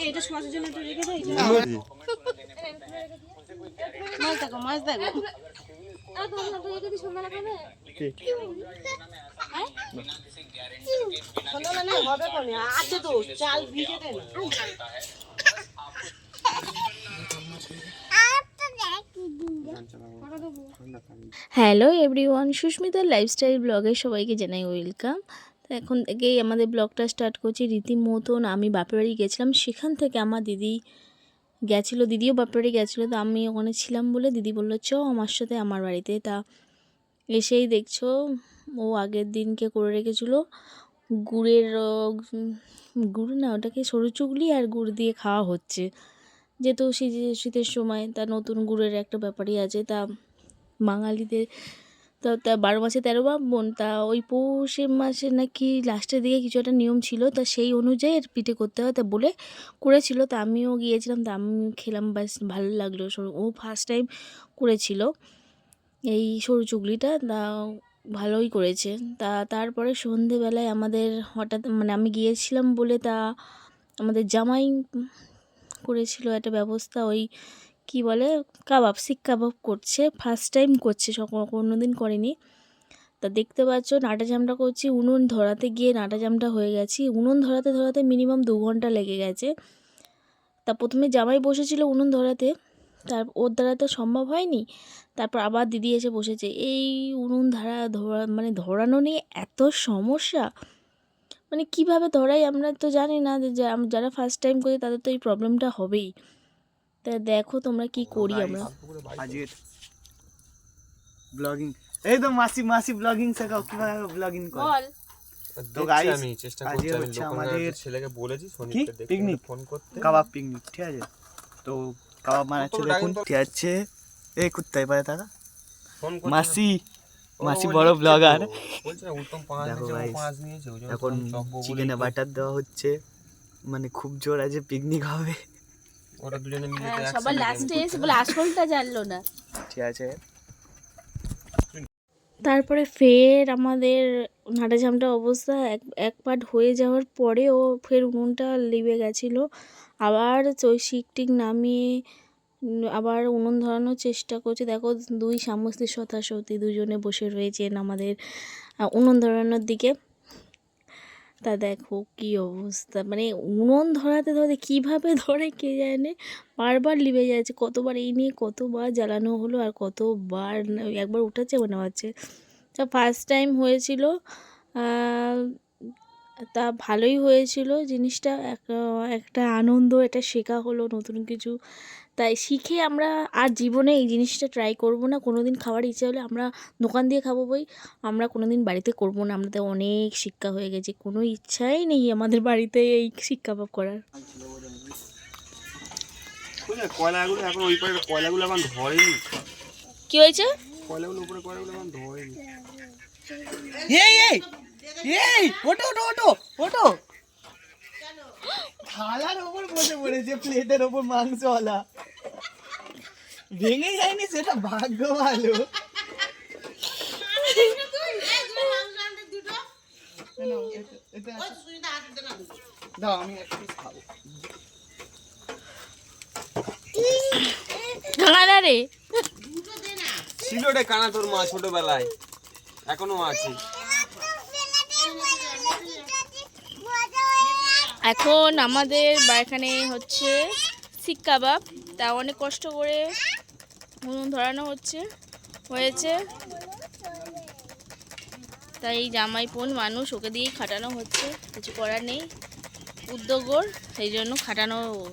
এটা সমাজের জন্য একটু রেখে দেয় মাছ দেখো মাছ দেখো। না হবে তো চাল ভিজে দে হ্যালো এভরিওয়ান, সুস্মিতার লাইফস্টাইল ব্লগে সবাইকে জানাই ওয়েলকাম তো এখন থেকেই আমাদের ব্লগটা স্টার্ট করছি। রীতিমতন আমি বাপের বাড়ি গেছিলাম। সেখান থেকে আমার দিদি গেছিল, দিদিও বাপের বাড়ি গেছিল। তো আমি ওখানে ছিলাম বলে দিদি বলল, চ, আমার সাথে আমার বাড়িতে। তা এসেই দেখছ, ও আগের দিনকে করে রেখেছিলো। গুড়ের গুড় না, ওটাকে সরু চুগলি আর গুড় দিয়ে খাওয়া হচ্ছে। যেহেতু শীত- শীতের সময়, তা নতুন গুড়ের একটা ব্যাপারই আছে। তা বাঙালিদের। তা তা বারো মাসে তেরো পার্বণ তা ওই পৌষে মাসে নাকি লাস্টের দিকে কিছু একটা নিয়ম ছিল, তা সেই অনুযায়ী পিঠে করতে হয়, তা বলে করেছিল, তা আমিও গিয়েছিলাম, তা আমি খেলাম, ব্যাস ভালো লাগল। ও ফার্স্ট টাইম করেছিল এই সরু চুগলিটা, তা ভালোই করেছে। তা তারপরে সন্ধেবেলায় আমাদের হঠাৎ মানে আমি গিয়েছিলাম বলে তা আমাদের জামাই করেছিল একটা ব্যবস্থা, ওই কি বলে, কাবাব শিক কাবাব করছে ফার্স্ট টাইম করছে কোনো দিন করেনি। তা দেখতে পাচ্ছ, নাটা জামটা করছি, উনুন ধরাতে গিয়ে নাটা জামটা হয়ে গেছি। উনুন ধরাতে ধরাতে মিনিমাম দু ঘণ্টা লেগে গেছে। তা প্রথমে জামাই বসেছিল উনুন ধরাতে, তার, ওর দ্বারা তো সম্ভব হয়নি। তারপর আবার দিদি এসে বসেছে, এই উনুন ধারা, ধরা মানে ধরানো নিয়ে এত সমস্যা? মানে কীভাবে ধরাই? আমরা তো জানি না যে, যারা ফার্স্ট টাইম করি তাদের তো এই প্রবলেমটা হবেই। তা দেখো তোমরা কি করি আমরা। আজকের ব্লগিং এই তো মাসি মাসি ব্লগিং শেখাও কীভাবে ব্লগিং করে। বল। তো guys, আমি চেষ্টা করছি আমি। আমাদের- ছেলেকে বলেছি কি? সনিককে দেখতে Picnic? ফোন করতে। কাবাব পিকনিক ঠিক আছে। তো কাবাব বানাচ্ছে দেখুন। ঠিক আছে। এই কুত্তাই পারে থাকা মাসি মাসি বড় ব্লগার এখন চিকেনে বাটার দেওয়া হচ্ছে। মানে খুব জোর আছে পিকনিক হবে। ওরা দুজনে মিলে হ্যাঁ, সবার লাস্টে এসে বলে আসলটা জানলো না। ঠিক আছে। তারপরে ফের আমাদের নাটা জামটা অবস্থা এক এক পার্ট হয়ে যাওয়ার পরেও ফের উনুনটা লিবে গেছিল। আবার ওই শিক টিক নামিয়ে আবার উনুন ধরানোর চেষ্টা করছে। দেখো দুই স্বামী সতাসতী দুজনে বসে রয়েছেন আমাদের উনুন ধরানোর দিকে। তা দেখো কি অবস্থা। মানে উনুন ধরাতে ধরাতে কীভাবে ধরে কে জানে? বারবার লিবে যাচ্ছে। কতবার এই নিয়ে কতবার জ্বালানো হলো আর কতবার একবার উঠাচ্ছে মনে হচ্ছে। তা ফার্স্ট টাইম হয়েছিল তা ভালোই হয়েছিল। জিনিসটা এক- একটা আনন্দ এটা শেখা হলো নতুন কিছু। তাই শিখে আমরা আর জীবনে এই জিনিসটা ট্রাই করব না। কোনো দিন খাওয়ার ইচ্ছে হলে আমরা দোকান দিয়ে খাব বই আমরা কোনো দিন বাড়িতে করব না। আমাদের অনেক শিক্ষা হয়ে গেছে। কোনো ইচ্ছাই নেই আমাদের বাড়িতে এই শিক্ষা পাপ করার। বুঝলে কয়লাগুলো এখন ওই পারে কয়লাগুলো এখন ধরেনি। কি হয়েছে? কয়লাগুলো উপরে কয়লাগুলো এখন ধরেনি। এই এই এই ওটো ওটো ওটো ওটো থালার ওপর বসে পড়েছে প্লেটের ওপর মাংসওয়ালা। ভেঙে যায়নি সেটা ভাগ্য ভালো। নাও, এটা- এটা আছে। দাও আমি এক piece খাব। না রে। ছিল রে কানা তোর মা ছোটবেলায় এখনও আছে। এখন আমাদের বা এখানে হচ্ছে শিক কাবাব তা অনেক কষ্ট করে উনুন ধরানো হচ্ছে হয়েছে। তাই এই জামাই বোন মানুষ ওকে দিয়েই খাটানো হচ্ছে কিছু করার নেই। উদ্যোগর সেই জন্য খাটানো ওর।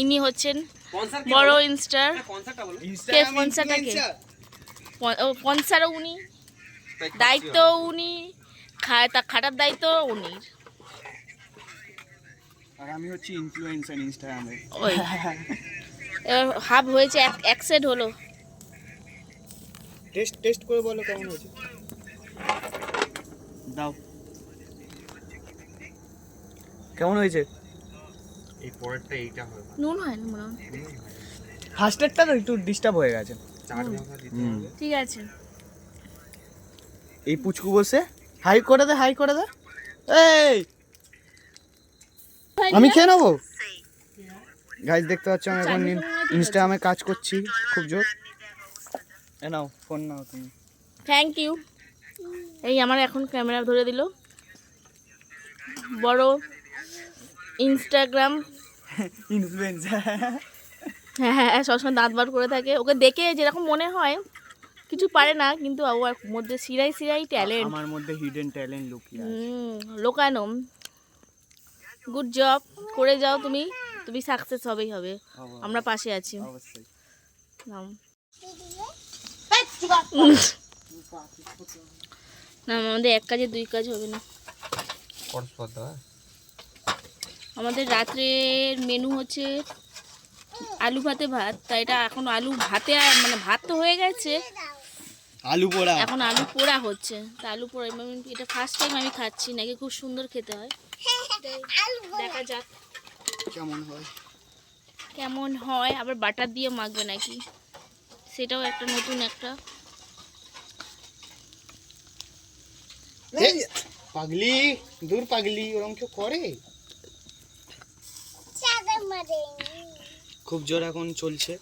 ইনি হচ্ছেন বড় ইনস্টার। কে স্পন্সারটা কে স্পন্সারও উনি। দায়িত্ব উনি। তা খাটার দায়িত্ব উনি। আর আমি হচ্ছে ইনফ্লুয়েন্সার ইনস্টাগ্রামে হাফ হয়েছে এক এক সেট হলো। টেস্ট টেস্ট করে বলো কেমন হয়েছে? দাও। কেমন হয়েছে? এই পরেরটা এইটা হবে। নুন হয়। না মনে হয় ফার্স্টেরটা তো একটু ডিস্টার্ব হয়ে গেছে। চাট মশলা দিতে ঠিক আছে। এই পুচকু বসে। হাই করে দে হাই করে দে। এই! আমি খেয়ে নেব? গাইজ দেখতে পাচ্ছ আমি এখন ইনস্টাগ্রামে কাজ করছি খুব জোর। এ নাও ফোন নাও তুমি। থ্যাংক ইউ এই আমার এখন ক্যামেরা ধরে দিল। বড় ইনস্টাগ্রাম ইনফ্লুয়েন্সার হ্যাঁ হ্যাঁ হ্যাঁ, সবসময় দাঁত বার করে থাকে। ওকে দেখে যেরকম মনে হয় কিছু পারে না কিন্তু ওর মধ্যে সিরাই সিরাই ট্যালেন্ট আমার মধ্যে হিডেন ট্যালেন্ট লুকিয়ে আছে। লোকানো গুড জব করে যাও তুমি। তুমি সাকসেস হবেই হবে। আমরা পাশে আছি। না আমাদের এক কাজে দুই কাজ হবে না? আমাদের রাত্রের মেনু হচ্ছে আলু ভাতে ভাত। তা এটা এখন আলু ভাতে আর- মানে ভাত তো হয়ে গেছে। আলু পোড়া। এখন আলু পোড়া হচ্ছে। তা আলু পোড়া এটা ফার্স্ট টাইম আমি খাচ্ছি নাকি খুব সুন্দর খেতে হয়। দেখা যাক। কেমন হয়? কেমন হয়? আবার বাটার দিয়ে মাখবে নাকি? সেটাও একটা নতুন একটা। পাগলি দূর পাগলি ওরকম কেউ করে? খুব জোর এখন চলছে।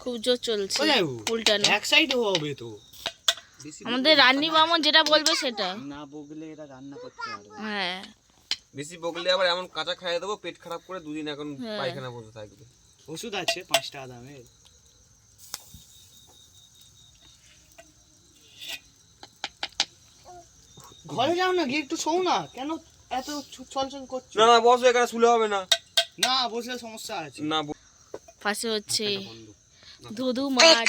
খুব জোর চলছে উল্টানো। এক সাইড হবে তো। আমাদের রান্নি বামন যেটা বলবে সেটা। না বগলে এরা রান্না করতে পারবে হ্যাঁ। বেশি বকলে আবার এমন কাঁচা খাইয়ে দেবো পেট খারাপ করে দুদিন এখন হ্যাঁ। পায়খানা বসে থাকবে। ওষুধ আছে পাঁচ টাকা দামের। ঘরে যাও না গিয়ে একটু শোও না। কেন এত ছলছল করছ? না না বসো এখানে শুলে হবে না। না বসলে সমস্যা আছে। না পাশে হচ্ছে। ধুধু মাঠ।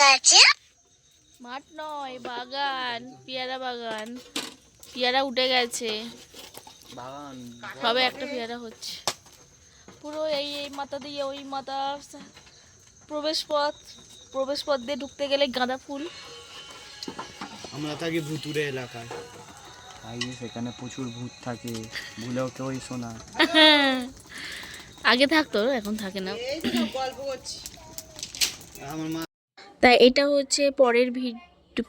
মাঠ নয় বাগান পেয়ারা বাগান। পেয়ারা উঠে গেছে। সবে একটা পেয়ারা হচ্ছে। পুরো এই এই মাথা দিয়ে ওই মাথা প্রবেশ পথ প্রবেশ পথ দিয়ে ঢুকতে গেলে গাঁদা ফুল। আমরা থাকি ভুতুরে এলাকায়। তাই সেখানে প্রচুর ভূত থাকে। ভুলেও কেউ শোনা আগে থাকতো এখন থাকে না। আমার মা তাই এটা হচ্ছে পরের ভিড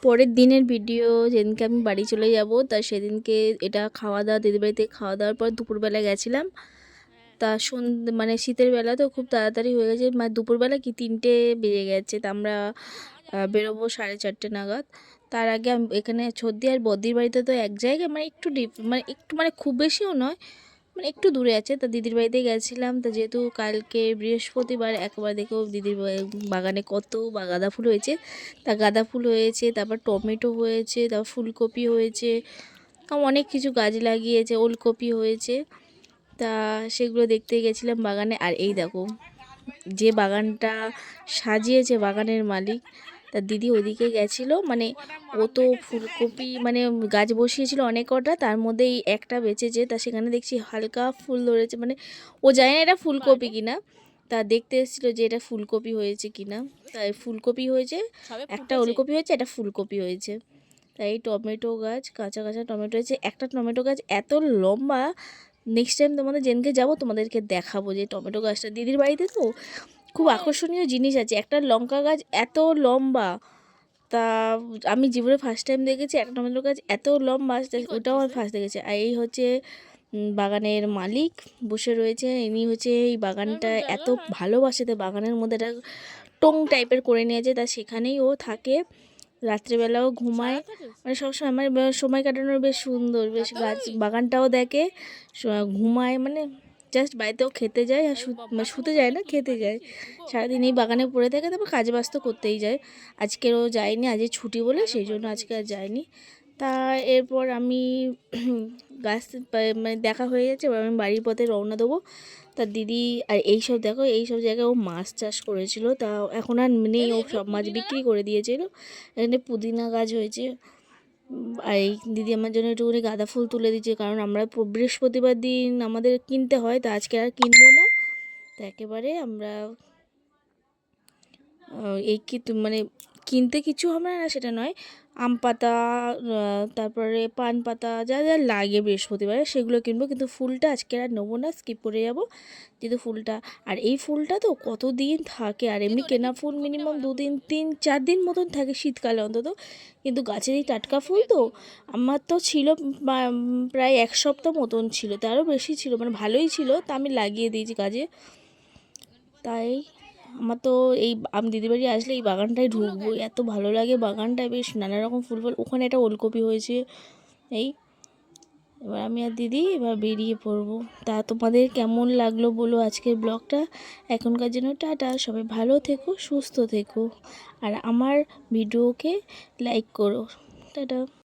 পরের দিনের ভিডিও যেদিনকে আমি বাড়ি চলে যাব, তা সেদিনকে এটা খাওয়া দাওয়া, দিদির বাড়িতে খাওয়া দাওয়ার পর দুপুরবেলা গেছিলাম। তা সন্ধ্যে মানে শীতের বেলা তো খুব তাড়াতাড়ি হয়ে গেছে মানে দুপুরবেলা কি তিনটে বেজে গেছে, তা আমরা বেরোবো সাড়ে চারটে নাগাদ। তার আগে এখানে ছদ্দি আর বদ্দির বাড়িতে তো এক জায়গায় মানে একটু ডিপ মানে একটু মানে খুব বেশিও নয় মানে একটু দূরে আছে। তা দিদির বাড়িতে গেছিলাম। তা যেহেতু কালকে বৃহস্পতিবার একবার দেখেও দিদির বাগানে কত বা, গাঁদা ফুল হয়েছে। তা গাঁদা ফুল হয়েছে, তারপর টমেটো হয়েছে, তারপর ফুলকপি হয়েছে অনেক কিছু গাছ লাগিয়েছে, ওলকপি হয়েছে। তা সেগুলো দেখতে গেছিলাম বাগানে। আর এই দেখো, যে বাগানটা সাজিয়েছে বাগানের মালিক তা দিদি ওদিকে গেছিল মানে ও তো ফুলকপি মানে গাছ বসিয়েছিল অনেক কটা তার মধ্যে এই একটা বেঁচেছে তা সেখানে দেখছি হালকা ফুল ধরেছে মানে ও জানে না এটা ফুলকপি কিনা। তা দেখতে এসেছিল যে এটা ফুলকপি হয়েছে কিনা। তাই ফুলকপি হয়েছে একটা ওলকপি হয়েছে একটা ফুলকপি হয়েছে। তাই এই টমেটো গাছ কাঁচা কাঁচা টমেটো হয়েছে একটা টমেটো গাছ এত লম্বা নেক্সট টাইম তোমাদের যেনকে যাব তোমাদেরকে দেখাবো যে টমেটো গাছটা দিদির বাড়িতে তো খুব আকর্ষণীয় জিনিস আছে। একটা লঙ্কা গাছ এত লম্বা তা আমি জীবনে ফার্স্ট টাইম দেখেছি একটা টমেটো গাছ এত লম্বা ওটাও আমার ফার্স্ট দেখেছি। আর এই হচ্ছে বাগানের মালিক বসে রয়েছে ইনি হচ্ছে এই বাগানটা এত ভালোবাসে তো বাগানের মধ্যে একটা টং টাইপের করে নিয়েছে তা সেখানেই ও থাকে। রাত্রেবেলাও ঘুমায়। মানে সবসময় আমার সময় কাটানোর বেশ সুন্দর বেশ গাছ বাগানটাও দেখে ঘুমায় মানে জাস্ট বাড়িতেও খেতে যায় আর মানে শুতে যায় না খেতে যায়। সারাদিন এই বাগানে পড়ে থাকে তারপর কাজ বাজ তো করতেই যায়। আজকেরও যায়নি আজকে ছুটি বলে সেই জন্য আজকে আর যায়নি তা এরপর আমি গাছ মানে দেখা হয়ে যাচ্ছে এবার আমি বাড়ির পথে রওনা দেবো। তা দিদি আর এই সব দেখো এই সব জায়গায় ও মাছ চাষ করেছিল। তা এখন আর নেই ও সব মাছ বিক্রি করে দিয়েছিল। এখানে পুদিনা গাছ হয়েছে। এই দিদি আমার জন্য একটুখানি গাঁদা ফুল তুলে দিচ্ছে, কারণ আমরা বৃহস্পতিবার দিন আমাদের কিনতে হয়, তো আজকে আর কিনবো না। তো একেবারে আমরা এই কি মানে কিনতে কিছু হবে না, সেটা নয়। আম পাতা তারপরে পান পাতা যা যা লাগে বৃহস্পতিবারে সেগুলো কিনবো। কিন্তু ফুলটা আজকে আর নেব না স্কিপ করে যাব যেহেতু ফুলটা। আর এই ফুলটা তো কতদিন থাকে? আর এমনি কেনা ফুল মিনিমাম দুদিন তিন চার দিন মতন থাকে শীতকালে অন্তত। কিন্তু গাছের এই টাটকা ফুল তো আমার তো ছিল প্রায় এক সপ্তাহ মতন ছিল। তারও বেশি ছিল মানে ভালোই ছিল। তা আমি লাগিয়ে দিয়েছি গাছে। তাই আমার তো এই আমি দিদি বাড়ি আসলে এই বাগানটায় ঢুকবো, এত ভালো লাগে বাগানটা, বেশ নানা রকম ফুল ফুল। ওখানে একটা ওলকপি হয়েছে, এই। এবার আমি আর দিদি এবার বেরিয়ে পড়ব। তা তোমাদের কেমন লাগল বলো আজকের ব্লগটা? এখনকার জন্য টাটা, সবাই ভালো থেকো, সুস্থ থেকো। আর আমার ভিডিওকে লাইক করো। টাটা।